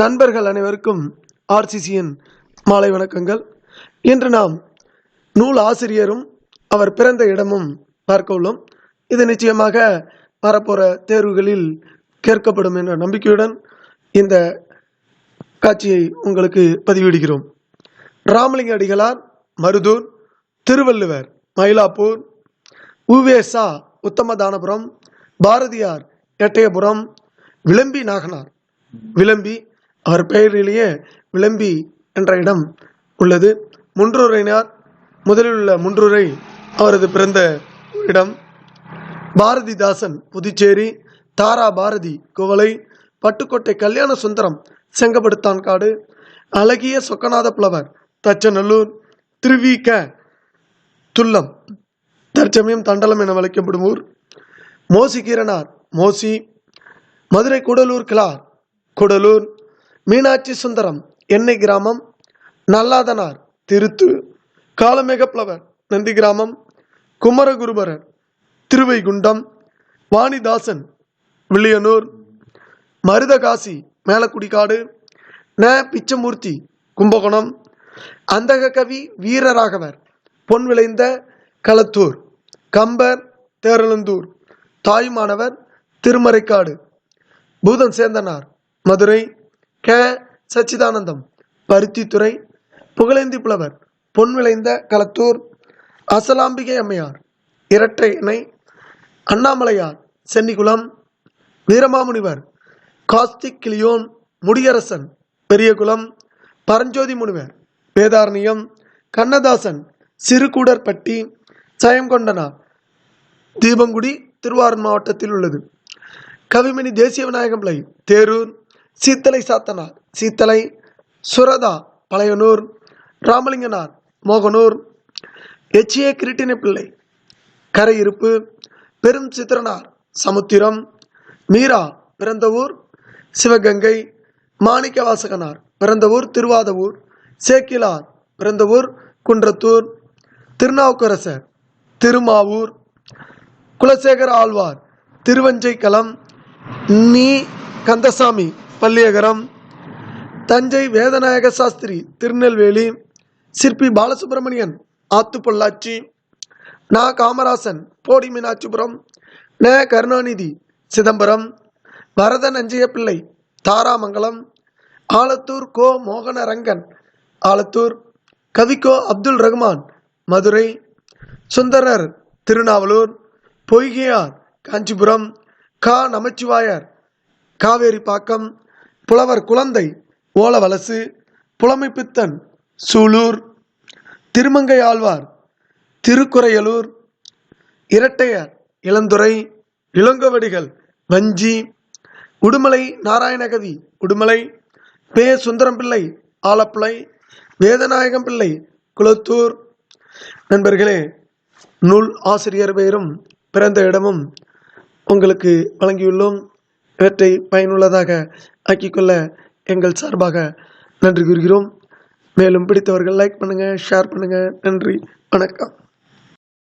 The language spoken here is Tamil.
நண்பர்கள் அனைவருக்கும் ஆர்சிசியின் மாலை வணக்கங்கள். இன்று நாம் நூல் ஆசிரியரும் அவர் பிறந்த இடமும் பார்க்க உள்ளோம். இது நிச்சயமாக வரப்போகிற தேர்வுகளில் கேட்கப்படும் என்ற நம்பிக்கையுடன் இந்த காட்சியை உங்களுக்கு பதிவிடுகிறோம். ராமலிங்க அடிகளார் மருதூர் திருவள்ளுவர் மயிலாப்பூர் உவேசா உத்தமதானபுரம் பாரதியார் எட்டயபுரம் விளம்பி நாகனார். விளம்பி அவர் பெயரிலேயே விளம்பி என்ற இடம் உள்ளது. முன்றூரையினார் முதலில் உள்ள முன்றூரை அவரது பிறந்த இடம் பாரதிதாசன் புதுச்சேரி தாரா பாரதி குவளை பட்டுக்கோட்டை கல்யாண சுந்தரம் செங்கப்படுத்தான் காடு அழகிய சொக்கநாத புலவர் தச்சநல்லூர் திருவிக துல்லம் தற்சமயம் தண்டலம் என அழைக்கப்படும் ஊர். மோசி கீரனார் மோசி மதுரை கூடலூர் கிளார் கூடலூர் மீனாட்சி சுந்தரம் எண்ணெய் கிராமம் நல்லாதனார் திருத்து காலமேகப்ளவர் நந்தி கிராமம் குமரகுருபரர் திருவைகுண்டம் வாணிதாசன் வில்லியனூர் மருதகாசி மேலக்குடிக்காடு ந. பிச்சமூர்த்தி கும்பகோணம் அந்தக கவி வீரராகவர் பொன் விளைந்த களத்தூர் கம்பர் தேரலந்தூர் தாயுமானவர் திருமறைக்காடு பூதன் சேந்தனார் மதுரை க. சச்சிதானந்தம் பருத்தித்துறை புகழேந்தி புலவர் பொன் விளைந்த களத்தூர் அசலாம்பிகை அம்மையார் இரட்டை இணை அண்ணாமலையார் சென்னிகுளம் வீரமாமுனிவர் காஸ்திக் கிளியோன் முடியரசன் பெரியகுளம் பரஞ்சோதி முனிவர் வேதாரண்யம் கண்ணதாசன் சிறுகூடற்பட்டி சயங்கொண்டனார் தீபங்குடி திருவாரூர் மாவட்டத்தில் உள்ளது. கவிமணி தேசிய விநாயகம் பிள்ளை தேரூர் சீத்தலை சாத்தனார் சீத்தலை சுரதா பழையனூர் ராமலிங்கனார் மோகனூர் எச்ஏ கிருட்டின பிள்ளை கரையிருப்பு பெரும் சித்திரனார் சமுத்திரம் மீரா பிறந்த ஊர் சிவகங்கை மாணிக்கவாசகனார் பிறந்த ஊர் திருவாதவூர் சேக்கிலார் பிறந்த ஊர் குன்றத்தூர் திருநாவுக்கரசர் திருமாவூர் குலசேகர ஆழ்வார் திருவஞ்சைக்களம் நீ கந்தசாமி பள்ளியகரம் தஞ்சை வேதநாயக சாஸ்திரி திருநெல்வேலி சிற்பி பாலசுப்பிரமணியன் ஆத்துப்பொள்ளாச்சி நா. காமராசன் போடி மீனாட்சிபுரம் ந. கருணாநிதி சிதம்பரம் வரதன் அஞ்சய பிள்ளை தாராமங்கலம் ஆலத்தூர் கோ. மோகனரங்கன் ஆலத்தூர் கவிக்கோ அப்துல் ரஹ்மான் மதுரை சுந்தரர் திருநாவலூர் பொய்கையார் காஞ்சிபுரம் கா. நமச்சிவாயர் காவேரிப்பாக்கம் புலவர் குழந்தை ஓலவலசு புலமைப்பித்தன் சூலூர் திருமங்கை ஆழ்வார் திருக்குறையலூர் இரட்டையர் இளந்துரை இளங்கோவடிகள் வஞ்சி உடுமலை நாராயணகவி உடுமலை பே. சுந்தரம் பிள்ளை ஆலப்புழை வேதநாயகம் பிள்ளை குளத்தூர். நண்பர்களே நூல் ஆசிரியர் பெயரும் பிறந்த இடமும் உங்களுக்கு வழங்கியுள்ளோம். இவற்றை பயனுள்ளதாக ஆக்கிக்கொள்ள எங்கள் சார்பாக நன்றி கூறுகிறோம். மேலும் பிடித்தவர்கள் லைக் பண்ணுங்கள் ஷேர் பண்ணுங்கள் நன்றி. வணக்கம்.